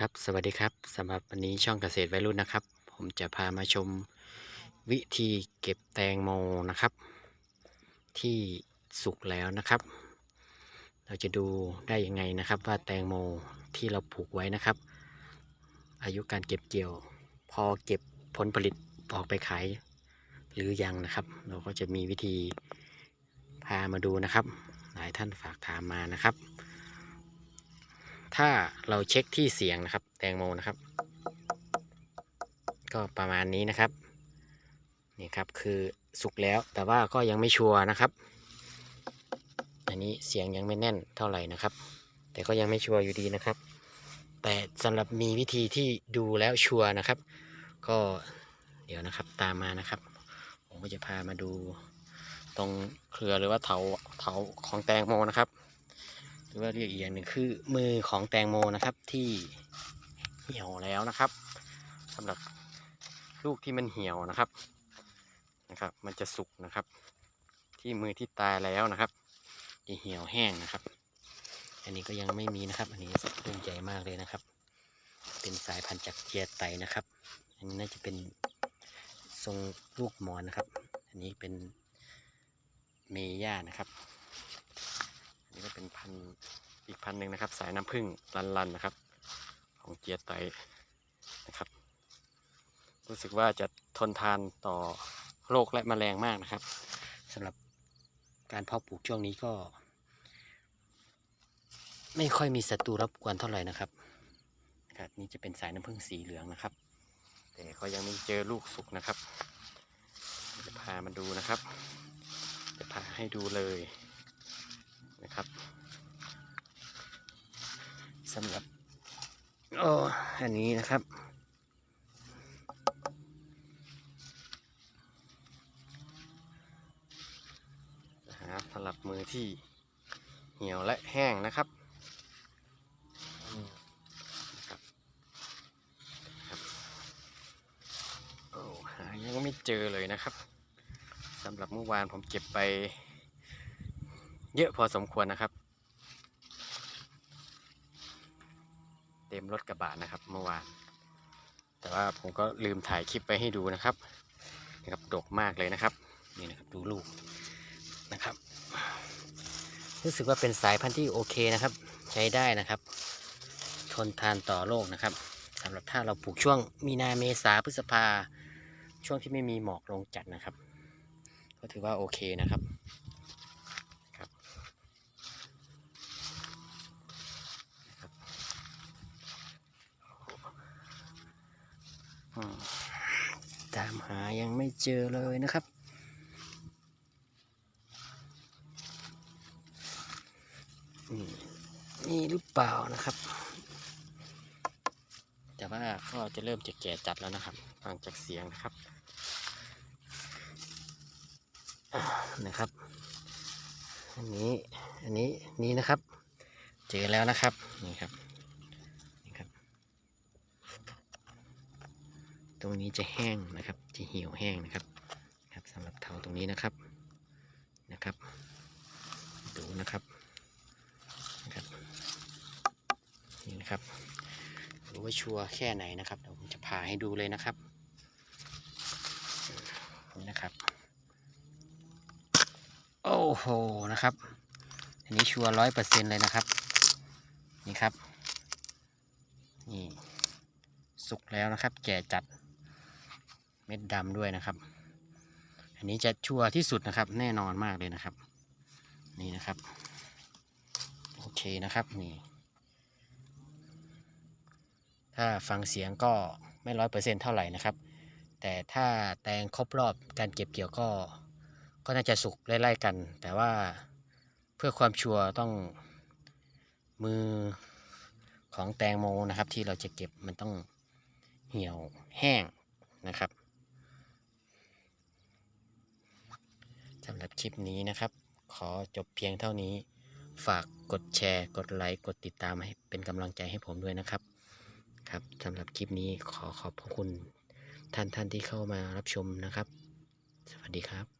ครับสวัสดีครับสำหรับวันนี้ช่องเกษตรวัยรุ่นนะครับ ผมจะพามาชมวิธีเก็บแตงโมนะครับ ที่สุกแล้วนะครับ เราจะดูได้ยังไงนะครับ ว่าแตงโมที่เราปลูกไว้นะครับ อายุการเก็บเกี่ยว พอเก็บผลผลิตออกไปขายหรือยังนะครับ เราก็จะมีวิธีพามาดูนะครับ หลายท่านฝากถามมานะครับ ถ้าเราเช็คที่เสียงนะครับ แตงโมนะครับ ก็ประมาณนี้นะครับนี่ครับคือสุกแล้วแต่ว่าก็ยังไม่ชัวร์นะครับ อันนี้เสียงยังไม่แน่นเท่าไหร่นะครับ แต่ก็ยังไม่ชัวร์อยู่ดีนะครับ แต่สำหรับมีวิธีที่ดูแล้วชัวร์นะครับ ก็เดี๋ยวนะครับตามมานะครับ ผมก็จะพามาดูตรงเครือหรือว่าเถาเถาของแตงโมนะครับ รือว่าเรียกอีกอย่างหนึ่งคือมือของแตงโมนะครับที่เหี่ยวแล้วนะครับสำหรับลูกที่มันเหี่ยวนะครับนะครับ มันจะสุกนะครับ ที่มือที่ตายแล้วนะครับจะเหี่ยวแห้งนะครับ อันนี้ก็ยังไม่มีนะครับ อันนี้ต้นใหญ่มากเลยนะครับ เป็นสายพันธุ์จากเจียไตนะครับ อันนี้น่าจะเป็นทรงลูกหมอนนะครับ อันนี้เป็นเมย่านะครับ ก็เป็นพันอีกพันหนึ่งนะครับ สายน้ำผึ้งลันๆนะครับ ของเจียไตนะครับ รู้สึกว่าจะทนทานต่อโรคและแมลงมากนะครับสำหรับการเพาะปลูกช่วงนี้ก็ ไม่ค่อยมีศัตรูรบกวนเท่าไหร่นะครับนะครับ นี่จะเป็นสายน้ำผึ้งสีเหลืองนะครับ แต่ก็ยังไม่เจอลูกสุกนะครับ จะพามาดูนะครับ จะพาให้ดูเลย ครับสำหรับโอ้อันนี้นะครับ หาสลับมือที่เหี่ยวและแห้งนะครับนะครับครับโอ้หายังไม่เจอเลยนะครับสำหรับเมื่อวานผมเก็บไป เยอะพอสมควรนะครับ เต็มรถกระบะนะครับเมื่อวาน แต่ว่าผมก็ลืมถ่ายคลิปไปให้ดูนะครับนะครับดกมากเลยนะครับนี่นะครับดูลูกนะครับ รู้สึกว่าเป็นสายพันธุ์ที่โอเคนะครับ ใช้ได้นะครับ ทนทานต่อโรคนะครับสำหรับถ้าเราปลูกช่วงมีนาเมษาพฤษภาช่วงที่ไม่มีหมอกลงจัดนะครับ ก็ถือว่าโอเคนะครับครับนะครับอืม ตามหายังไม่เจอเลยนะครับ นี่หรือเปล่านะครับ แต่ว่าก็จะเริ่มจะแก่จัดแล้วนะครับฟังจากเสียงนะครับนะครับ อันนี้ อันนี้ นี่นะครับ เจอแล้วนะครับ นี่ครับนี่ครับ ตรงนี้จะแห้งนะครับ จะเหี่ยวแห้งนะครับครับสำหรับเถาตรงนี้นะครับนะครับ ดูนะครับนะครับนี่นะครับดูว่าชัวร์แค่ไหนนะครับเดี๋ยวผมจะพาให้ดูเลยนะครับนี่นะครับโอ้โหนะครับ อันนี้ชัวร้อยเปอร์เซ็นเลยนะครับ นี่ครับนี่สุกแล้วนะครับ แก่จัด เม็ดดำด้วยนะครับ อันนี้จะชัวร์ที่สุดนะครับ แน่นอนมากเลยนะครับ นี่นะครับ โอเคนะครับนี่ ถ้าฟังเสียงก็ไม่ร้อยเปอร์เซ็นเท่าไหร่นะครับ แต่ถ้าแตงครบรอบการเก็บเกี่ยวก็ ก็น่าจะสุกไล่ๆกัน แต่ว่าเพื่อความชัวร์ต้องมือของแตงโมนะครับ ที่เราจะเก็บมันต้องเหี่ยวแห้งนะครับสำหรับ คลิปนี้นะครับ ขอจบเพียงเท่านี้ ฝากกดแชร์ กดไลค์ กดติดตามให้เป็นกำลังใจให้ผมด้วยนะครับ ครับสำหรับคลิปนี้ขอขอบพระคุณท่านท่านที่เข้ามารับชมนะครับ สวัสดีครับ